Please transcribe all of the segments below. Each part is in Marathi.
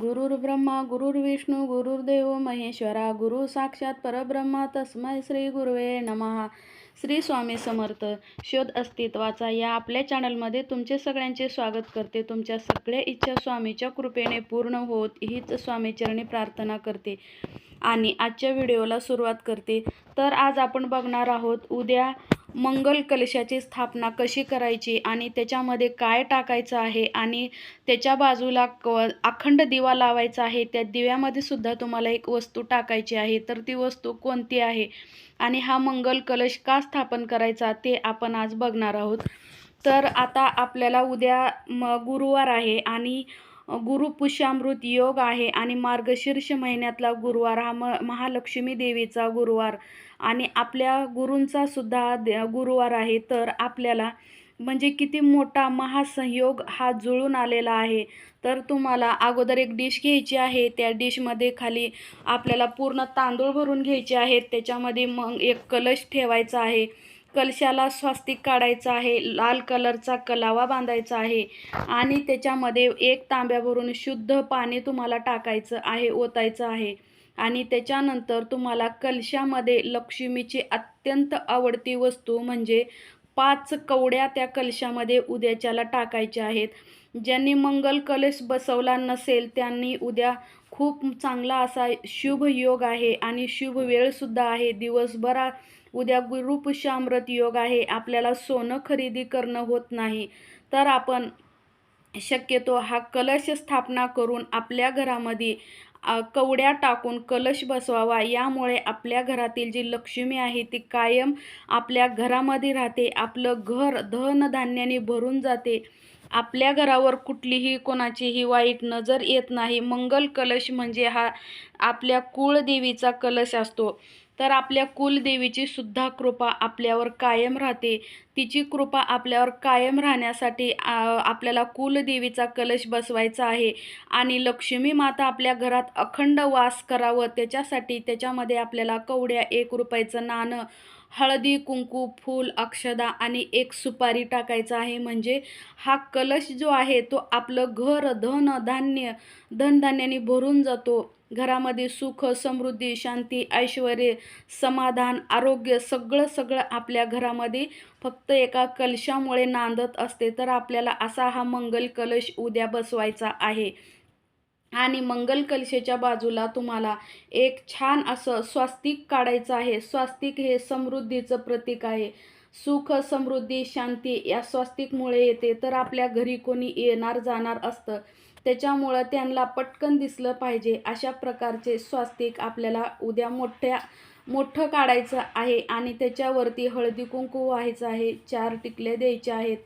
गुरुर्ब्रह्मा गुरुर्विष्णू गुरुर्देव महेश्वरा गुरु साक्षात परब्रह्मा तस्मै श्री गुरुवे नमहा श्री स्वामी समर्थ शोध अस्तित्वाचा या आपल्या चॅनलमध्ये तुमचे सगळ्यांचे स्वागत करते. तुमच्या सगळ्या इच्छा स्वामीच्या कृपेने पूर्ण होत हीच स्वामीचरणी प्रार्थना करते आणि आजच्या व्हिडिओला सुरुवात करते. तर आज आपण बघणार आहोत उद्या मंगल कलशाची स्थापना कशी करायची आणि त्याच्यामध्ये काय टाकायचं आहे आणि त्याच्या बाजूला क अखंड दिवा लावायचा आहे त्या दिव्यामध्ये सुद्धा तुम्हाला एक वस्तू टाकायची आहे. तर ती वस्तू कोणती आहे? आणि हा मंगल कलश का स्थापन करायचा ते आपण आज बघणार आहोत. तर आता आपल्याला उद्या म गुरुवार आहे आणि गुरुपुष्यामृत योग आहे आणि मार्गशीर्ष महिन्यातला गुरुवार हा म महालक्ष्मी देवीचा गुरुवार. आणि आपल्या गुरूंचा सुद्धा दे गुरुवार आहे. तर आपल्याला म्हणजे किती मोठा महासंयोग हा जुळून आलेला आहे. तर तुम्हाला अगोदर एक डिश घ्यायची आहे. त्या डिशमध्ये खाली आपल्याला पूर्ण तांदूळ भरून घ्यायचे आहेत. त्याच्यामध्ये मग एक कलश ठेवायचा आहे. कलशाला स्वास्तिक काढायचं आहे लाल कलरचा कलावा बांधायचा आहे आणि त्याच्यामध्ये एक तांब्या भरून शुद्ध पाणी तुम्हाला टाकायचं आहे ओतायचं आहे आणि त्याच्यानंतर तुम्हाला कलशामध्ये लक्ष्मीची अत्यंत आवडती वस्तू म्हणजे पाच कवड्या त्या कलशामध्ये उद्याच्याला टाकायच्या आहेत. ज्यांनी मंगल कलश बसवला नसेल त्यांनी उद्या खूप चांगला असा शुभ योग आहे आणि शुभ वेळसुद्धा आहे. दिवसभरा उद्या गुरुपुष्यामृत योग आहे आपल्याला सोनं खरेदी करणं होत नाही तर आपण शक्यतो हा कलश स्थापना करून आपल्या घरामध्ये कवड्या टाकून कलश बसवावा. यामुळे आपल्या घरातील जी लक्ष्मी आहे ती कायम आपल्या घरामध्ये राहते. आपलं घर धनधान्याने भरून जाते. आपल्या घरावर कुठलीही कोणाचीही वाईट नजर येत नाही. मंगल कलश म्हणजे हा आपल्या कुळदेवीचा कलश असतो. तर आपल्या कुलदेवीची सुद्धा कृपा आपल्यावर कायम राहते. तिची कृपा आपल्यावर कायम राहण्यासाठी आपल्याला कुलदेवीचा कलश बसवायचा आहे. आणि लक्ष्मी माता आपल्या घरात अखंड वास करावं त्याच्यासाठी त्याच्यामध्ये आपल्याला कवड्या एक रुपयाचं नाणं हळदी कुंकू फूल अक्षदा आणि एक सुपारी टाकायचा आहे. म्हणजे हा कलश जो आहे तो आपलं घर धन धान्य धनधान्याने भरून जातो. घरामध्ये सुख समृद्धी शांती ऐश्वर समाधान आरोग्य सगळं सगळं आपल्या घरामध्ये फक्त एका कलशामुळे नांदत असते. तर आपल्याला असा हा मंगल कलश उद्या बसवायचा आहे. आणि मंगल कलशेच्या बाजूला तुम्हाला एक छान असं स्वास्तिक काढायचं आहे. स्वास्तिक हे समृद्धीचं प्रतीक आहे. सुख समृद्धी शांती या स्वास्तिकमुळे येते. तर आपल्या घरी कोणी येणार जाणार असतं. त्याच्यामुळं त्यांना पटकन दिसलं पाहिजे. अशा प्रकारचे स्वास्तिक आपल्याला उद्या मोठ्या मोठं काढायचं आहे आणि त्याच्यावरती हळदी कुंकू व्हायचं आहे. चार टिकल्या द्यायच्या आहेत.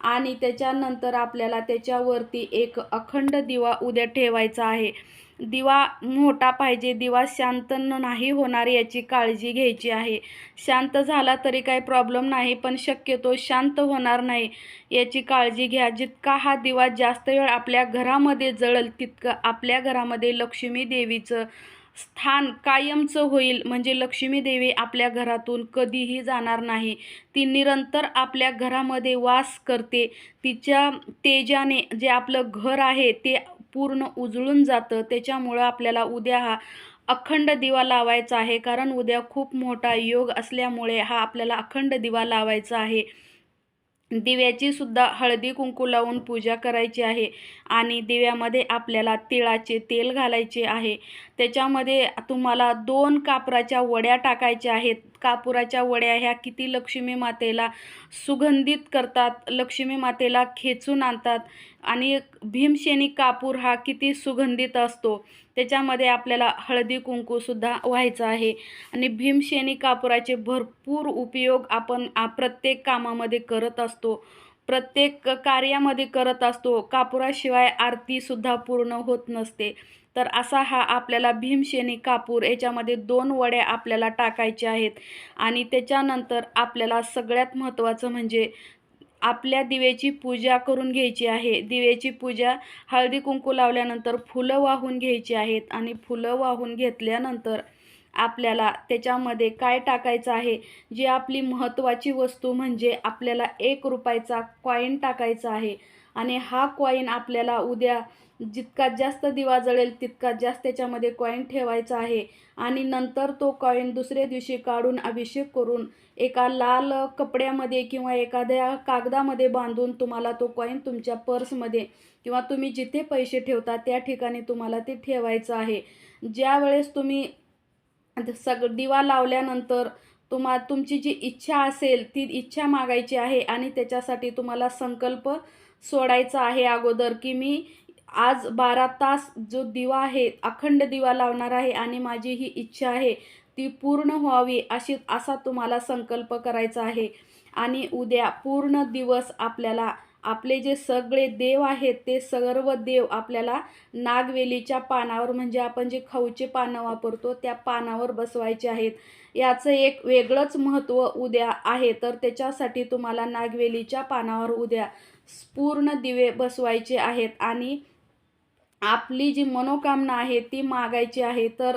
आणि त्याच्यानंतर आपल्याला त्याच्यावरती एक अखंड दिवा उद्या ठेवायचा आहे. दिवा मोठा पाहिजे दिवा शांत नाही होणार याची काळजी घ्यायची आहे. शांत झाला तरी काही प्रॉब्लेम नाही पण शक्यतो शांत होणार नाही याची काळजी घ्या. जितका हा दिवा जास्त वेळ आपल्या घरामध्ये जळल तितकं आपल्या घरामध्ये लक्ष्मी देवीचं स्थान कायमचं होईल. म्हणजे लक्ष्मी देवी आपल्या घरातून कधीही जाणार नाही. ती निरंतर आपल्या घरामध्ये वास करते. तिच्या तेजाने जे आपलं घर आहे ते पूर्ण उजळून जातं. त्याच्यामुळं आपल्याला उद्या हा अखंड दिवा लावायचा आहे. कारण उद्या खूप मोठा योग असल्यामुळे हा आपल्याला अखंड दिवा लावायचा आहे. दिव्याची सुद्धा हळदी कुंकू लावून पूजा करायची आहे आणि दिव्यामध्ये आपल्याला तिळाचे तेल घालायचे आहे. त्याच्यामध्ये तुम्हाला दोन कापराच्या वड्या टाकायच्या आहेत. कापुराच्या वड्या ह्या किती लक्ष्मी मातेला सुगंधित करतात लक्ष्मी मातेला खेचून आणतात आणि भीमशेनी कापूर हा किती सुगंधित असतो. त्याच्यामध्ये आपल्याला हळदी कुंकूसुद्धा व्हायचं आहे. आणि भीमशेनी कापुराचे भरपूर उपयोग आपण प्रत्येक कामामध्ये करत असतो. प्रत्येक कार्यामध्ये करत असतो. कापुराशिवाय आरतीसुद्धा पूर्ण होत नसते. तर असा हा आपल्याला भीमशेनी कापूर याच्यामध्ये दोन वड्या आपल्याला टाकायच्या आहेत. आणि त्याच्यानंतर आपल्याला सगळ्यात महत्त्वाचं म्हणजे आपल्या दिवेची पूजा करून घ्यायची आहे. दिवेची पूजा हळदी कुंकू लावल्यानंतर फुलं वाहून घ्यायची आहेत. आणि फुलं वाहून घेतल्यानंतर आपल्याला त्याच्यामध्ये काय टाकायचं आहे? जी आपली महत्त्वाची वस्तू म्हणजे आपल्याला एक रुपयाचा कॉईन टाकायचा आहे. आणि हा कॉईन आपल्याला उद्या जितका जास्त दिवा जळेल तितका जास्त त्याच्यामध्ये कॉईन ठेवायचा आहे. आणि नंतर तो कॉईन दुसऱ्या दिवशी काढून अभिषेक करून एका लाल कपड्यामध्ये किंवा एखाद्या कागदामध्ये बांधून तुम्हाला तो कॉईन तुमच्या पर्समध्ये किंवा तुम्ही जिथे पैसे ठेवता त्या ठिकाणी तुम्हाला ते ठेवायचं आहे. ज्यावेळेस तुम्ही सग दिवा लावल्यानंतर तुम्हा तुमची जी इच्छा असेल ती इच्छा मागायची आहे आणि त्याच्यासाठी तुम्हाला संकल्प सोडायचा आहे अगोदर की मी आज बारा तास जो दिवा आहे अखंड दिवा लावणार आहे आणि माझी ही इच्छा आहे ती पूर्ण व्हावी अशी असा तुम्हाला संकल्प करायचा आहे. आणि उद्या पूर्ण दिवस आपल्याला आपले जे सगळे देव आहेत ते सर्व देव आपल्याला नागवेलीच्या पानावर म्हणजे आपण जे खाऊचे पानं वापरतो त्या पानावर बसवायचे आहेत. याचं एक वेगळंच महत्त्व उद्या आहे. तर त्याच्यासाठी तुम्हाला नागवेलीच्या पानावर उद्या पूर्ण दिवे बसवायचे आहेत. आणि आपली जी मनोकामना आहे ती मागायची आहे. तर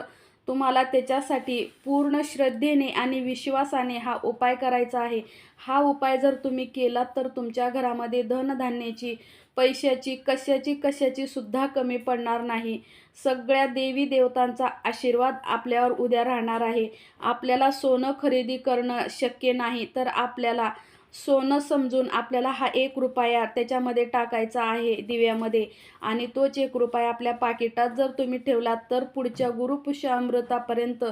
तुम्हाला त्याच्यासाठी पूर्ण श्रद्धेने आणि विश्वासाने हा उपाय करायचा आहे. हा उपाय जर तुम्ही केलात तर तुमच्या घरामध्ये धनधान्याची पैशाची कशाची कशाची सुद्धा कमी पडणार नाही. सगळ्या देवी देवतांचा आशीर्वाद आपल्यावर उद्या राहणार आहे. आपल्याला सोनं खरेदी करणं शक्य नाही तर आपल्याला सोनं समजून आपल्याला हा एक रुपया त्याच्यामध्ये टाकायचा आहे दिव्यामध्ये. आणि तोच एक रुपया आपल्या पाकिटात जर तुम्ही ठेवलात तर पुढच्या गुरुपुष्यामृतापर्यंत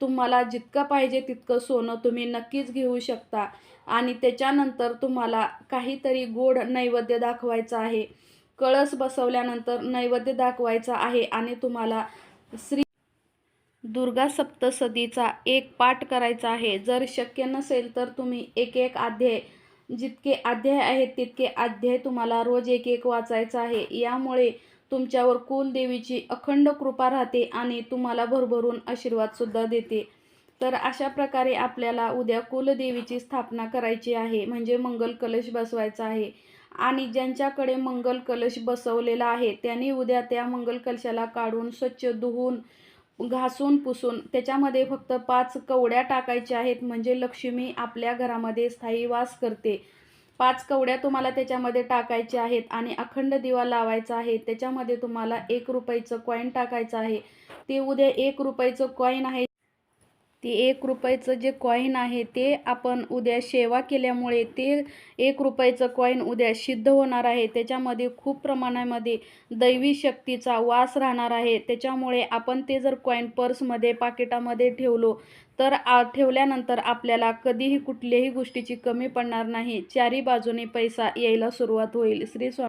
तुम्हाला जितकं पाहिजे तितकं सोनं तुम्ही नक्कीच घेऊ शकता. आणि त्याच्यानंतर तुम्हाला काहीतरी गोड नैवेद्य दाखवायचं आहे. कळस बसवल्यानंतर नैवेद्य दाखवायचा आहे आणि तुम्हाला श्री दुर्गा सप्तसदीचा एक पाठ करायचा आहे. जर शक्य नसेल तर तुम्ही एक एक अध्याय जितके अध्याय आहेत तितके अध्याय तुम्हाला रोज एक एक वाचायचा आहे. यामुळे तुमच्यावर कुलदेवीची अखंड कृपा राहते आणि तुम्हाला भरभरून आशीर्वादसुद्धा देते. तर अशा प्रकारे आपल्याला उद्या कुलदेवीची स्थापना करायची आहे. म्हणजे मंगल कलश बसवायचा आहे. आणि ज्यांच्याकडे मंगल कलश बसवलेला आहे त्यांनी उद्या त्या मंगल कलशाला काढून स्वच्छ धुवून घासून पुसून. त्याच्यामध्ये फक्त पाच कवड्या टाकायच्या आहेत म्हणजे लक्ष्मी आपल्या घरामध्ये स्थायी वास करते. पाच कवड्या तुम्हाला त्याच्यामध्ये टाकायच्या आहेत आणि अखंड दिवा लावायचा आहे. त्याच्यामध्ये तुम्हाला एक रुपयाचं कॉईन टाकायचं आहे. ते उद्या एक रुपयाचं कॉईन आहे. ते एक रुपयाचं जे कॉईन आहे ते आपण उद्या सेवा केल्यामुळे ते एक रुपयाचं कॉईन उद्या सिद्ध होणार आहे. त्याच्यामध्ये खूप प्रमाणामध्ये दैवी शक्तीचा वास राहणार आहे. त्याच्यामुळे आपण ते जर कॉईन पर्समध्ये पाकिटामध्ये ठेवलो तर आ ठेवल्यानंतर आपल्याला कधीही कुठल्याही गोष्टीची कमी पडणार नाही. चारी बाजूने पैसा यायला सुरुवात होईल. श्री स्वामी